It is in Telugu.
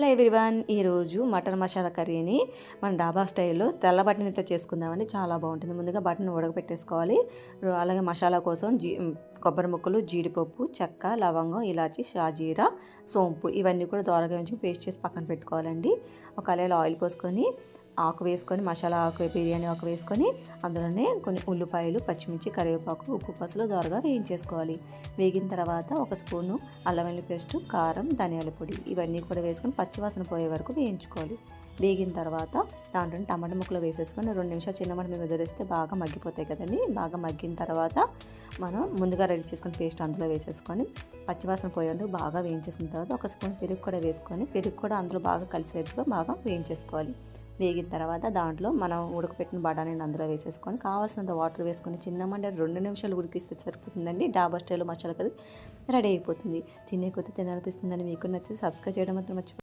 హలో ఎవ్రీవన్ ఈరోజు మటన్ మసాలా కర్రీని మన డాబా స్టైల్లో తెల్ల బటన్తో చేసుకుందామని చాలా బాగుంటుంది. ముందుగా బటన్ ఉడకపెట్టేసుకోవాలి అలాగే మసాలా కోసం జీ కొబ్బరి ముక్కలు జీడిపప్పు చెక్క లవంగం ఇలాచి షాజీరా సోంపు ఇవన్నీ కూడా దోరగా ఉంచి పేస్ట్ చేసి పక్కన పెట్టుకోవాలండి. ఒక కళాయిలో ఆయిల్ పోసుకొని ఆకు వేసుకొని మసాలా ఆకు బిర్యానీ ఆకు వేసుకొని అందులోనే కొన్ని ఉల్లిపాయలు పచ్చిమిర్చి కరివేపాకు ఉప్పు పసులు దోరగా వేయించేసుకోవాలి. వేగిన తర్వాత ఒక స్పూను అల్లం వెల్లుల్లి పేస్ట్ కారం ధనియాల పొడి ఇవన్నీ కూడా వేసుకొని పచ్చివాసన పోయే వరకు వేయించుకోవాలి. వేగిన తర్వాత దాంట్లో టమాటా ముక్కలు వేసేసుకొని రెండు నిమిషాలు చిన్న మంట మీద వదిలేస్తే బాగా మగ్గిపోతాయి కదండి. బాగా మగ్గిన తర్వాత మనం ముందుగా రెడీ చేసుకుని పేస్ట్ అందులో వేసేసుకొని పచ్చివాసన పోయేందుకు బాగా వేయించేసిన తర్వాత ఒక స్పూన్ పెరుగు కూడా వేసుకొని పెరుగు కూడా అందులో బాగా కలిసేట్టుగా బాగా వేయించేసుకోవాలి. వేగిన తర్వాత దాంట్లో మనం ఉడకపెట్టిన బఠానీని అందులో వేసేసుకొని కావాల్సినంత వాటర్ వేసుకొని చిన్న మంట రెండు నిమిషాలు ఉడికిస్తే సరిపోతుందండి. డాబా స్టైల్ మసాలా కర్రీ రెడీ అయిపోతుంది. తినే కొద్దీ తినాలనిపిస్తుందని మీకు నచ్చితే సబ్స్క్రైబ్ చేయడం మాత్రం మర్చిపో